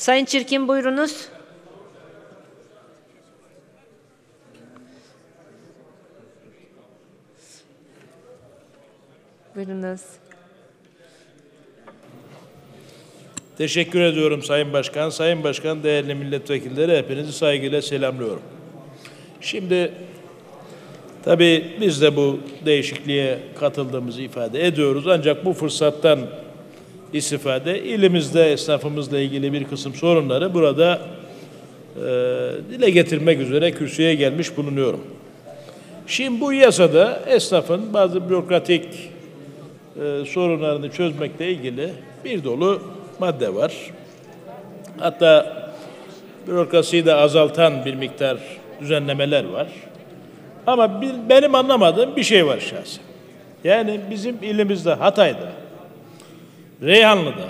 Sayın Çirkin buyurunuz. Buyurunuz. Teşekkür ediyorum Sayın Başkan. Sayın Başkan, değerli milletvekilleri hepinizi saygıyla selamlıyorum. Şimdi tabii biz de bu değişikliğe katıldığımızı ifade ediyoruz. Ancak bu fırsattan istifade ilimizde esnafımızla ilgili bir kısım sorunları burada e, dile getirmek üzere kürsüye gelmiş bulunuyorum. Şimdi bu yasada esnafın bazı bürokratik e, sorunlarını çözmekle ilgili bir dolu madde var. Hatta bürokrasiyi de azaltan bir miktar düzenlemeler var. Ama bir, benim anlamadığım bir şey var şahsen. Yani bizim ilimizde Hatay'da, Reyhanlı'da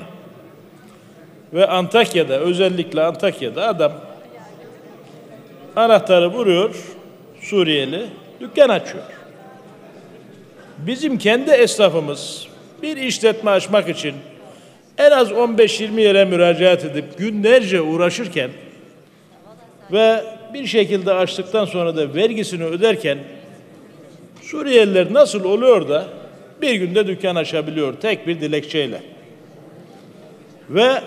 ve Antakya'da özellikle Antakya'da adam anahtarı vuruyor Suriyeli dükkan açıyor. Bizim kendi esnafımız bir işletme açmak için en az 15-20 yere müracaat edip günlerce uğraşırken ve bir şekilde açtıktan sonra da vergisini öderken Suriyeliler nasıl oluyor da bir günde dükkan açabiliyor tek bir dilekçeyle. Ve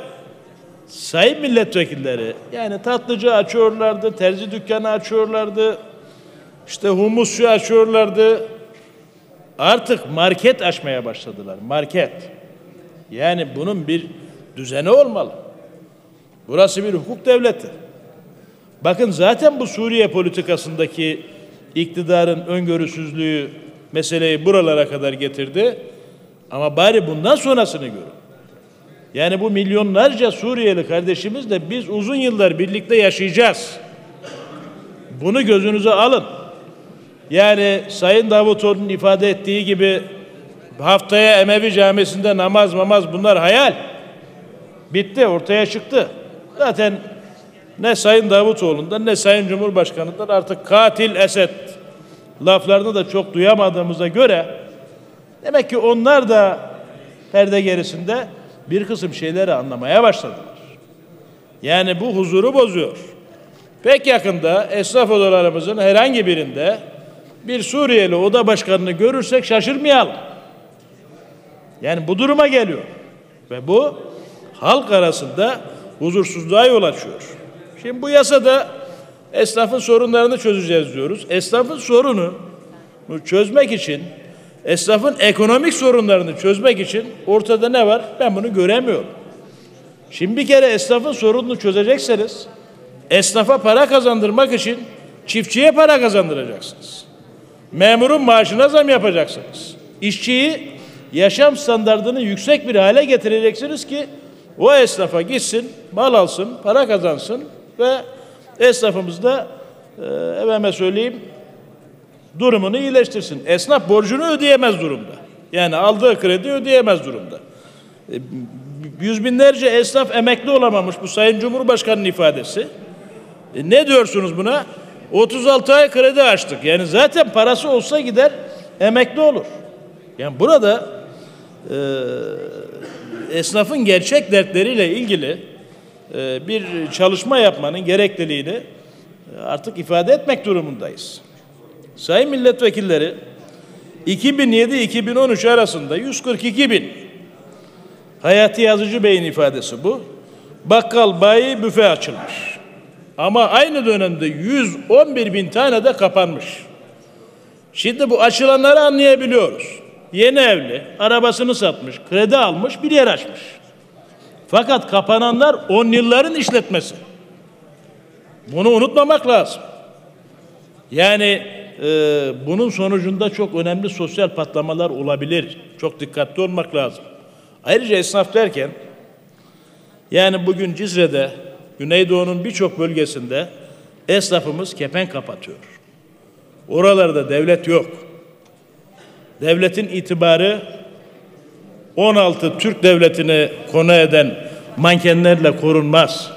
sayın milletvekilleri yani tatlıcı açıyorlardı, terzi dükkanı açıyorlardı, işte humusçu açıyorlardı. Artık market açmaya başladılar. Market. Yani bunun bir düzeni olmalı. Burası bir hukuk devleti. Bakın zaten bu Suriye politikasındaki iktidarın öngörüsüzlüğü meseleyi buralara kadar getirdi. Ama bari bundan sonrasını görün. Yani bu milyonlarca Suriyeli kardeşimizle biz uzun yıllar birlikte yaşayacağız. Bunu gözünüze alın. Yani Sayın Davutoğlu'nun ifade ettiği gibi haftaya Emevi Camisi'nde namaz mamaz bunlar hayal. Bitti, ortaya çıktı. Zaten ne Sayın Davutoğlu'ndan ne Sayın Cumhurbaşkanı'ndan artık katil Esed laflarını da çok duyamadığımıza göre demek ki onlar da perde gerisinde bir kısım şeyleri anlamaya başladılar. Yani bu huzuru bozuyor. Pek yakında esnaf odalarımızın herhangi birinde bir Suriyeli oda başkanını görürsek şaşırmayalım. Yani bu duruma geliyor. Ve bu halk arasında huzursuzluğa yol açıyor. Şimdi bu yasada esnafın sorunlarını çözeceğiz diyoruz. Esnafın sorunu çözmek için, esnafın ekonomik sorunlarını çözmek için ortada ne var? Ben bunu göremiyorum. Şimdi bir kere esnafın sorununu çözecekseniz esnafa para kazandırmak için çiftçiye para kazandıracaksınız. Memurun maaşına zam yapacaksınız. İşçiyi yaşam standartını yüksek bir hale getireceksiniz ki o esnafa gitsin, mal alsın, para kazansın ve esnafımız da e, efendime söyleyeyim durumunu iyileştirsin. Esnaf borcunu ödeyemez durumda. Yani aldığı kredi ödeyemez durumda. E, yüz binlerce esnaf emekli olamamış bu Sayın Cumhurbaşkanı'nın ifadesi. E, ne diyorsunuz buna? 36 ay kredi açtık. Yani zaten parası olsa gider emekli olur. Yani burada e, esnafın gerçek dertleriyle ilgili e, bir çalışma yapmanın gerekliliğini e, artık ifade etmek durumundayız. Sayın milletvekilleri 2007-2013 arasında 142 bin Hayati Yazıcı Bey'in ifadesi bu. Bakkal, bayi, büfe açılmış. Ama aynı dönemde 111 bin tane de kapanmış. Şimdi bu açılanları anlayabiliyoruz. Yeni evli, arabasını satmış, kredi almış, bir yer açmış. Fakat kapananlar on yılların işletmesi. Bunu unutmamak lazım. Yani e, bunun sonucunda çok önemli sosyal patlamalar olabilir. Çok dikkatli olmak lazım. Ayrıca esnaf derken yani bugün Cizre'de Güneydoğu'nun birçok bölgesinde esnafımız kepen kapatıyor. Oralarda devlet yok. Devletin itibarı 16 Türk devletini konu eden mankenlerle korunmaz.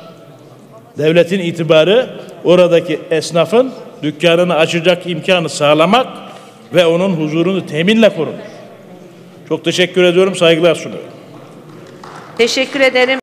Devletin itibarı oradaki esnafın dükkanını açacak imkanı sağlamak ve onun huzurunu teminle korunur. Çok teşekkür ediyorum, saygılar sunuyorum. Teşekkür ederim.